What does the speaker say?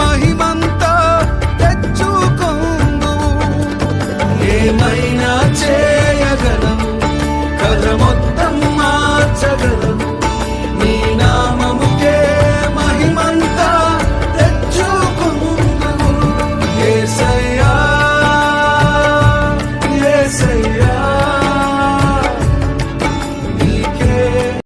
మహిమంతా తెచ్చుకొందు ఏమైనా చే